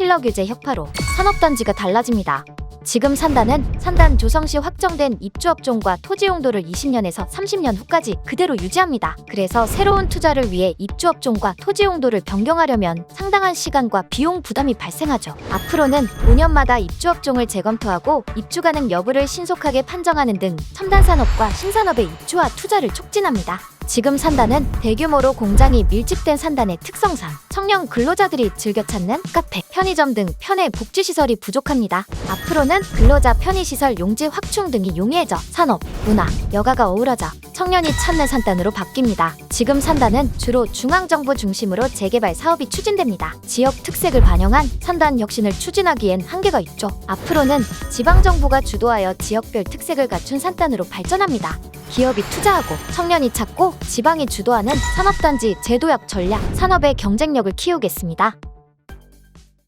필러 규제 혁파로 산업단지가 달라집니다. 지금 산단은 산단 조성시 확정된 입주업종과 토지 용도를 20년에서 30년 후까지 그대로 유지합니다. 그래서 새로운 투자를 위해 입주업종과 토지 용도를 변경하려면 상당한 시간과 비용 부담이 발생하죠. 앞으로는 5년마다 입주업종을 재검토하고 입주 가능 여부를 신속하게 판정하는 등 첨단 산업과 신산업의 입주와 투자를 촉진합니다. 지금 산단은 대규모로 공장이 밀집된 산단의 특성상 청년 근로자들이 즐겨 찾는 카페, 편의점 등 편의 복지시설이 부족합니다. 앞으로는 근로자 편의시설 용지 확충 등이 용이해져 산업, 문화, 여가가 어우러져 청년이 찾는 산단으로 바뀝니다. 지금 산단은 주로 중앙정부 중심으로 재개발 사업이 추진됩니다. 지역 특색을 반영한 산단 혁신을 추진하기엔 한계가 있죠. 앞으로는 지방정부가 주도하여 지역별 특색을 갖춘 산단으로 발전합니다. 기업이 투자하고 청년이 찾고 지방이 주도하는 산업단지 제도협 전략 산업의 경쟁력을 키우겠습니다.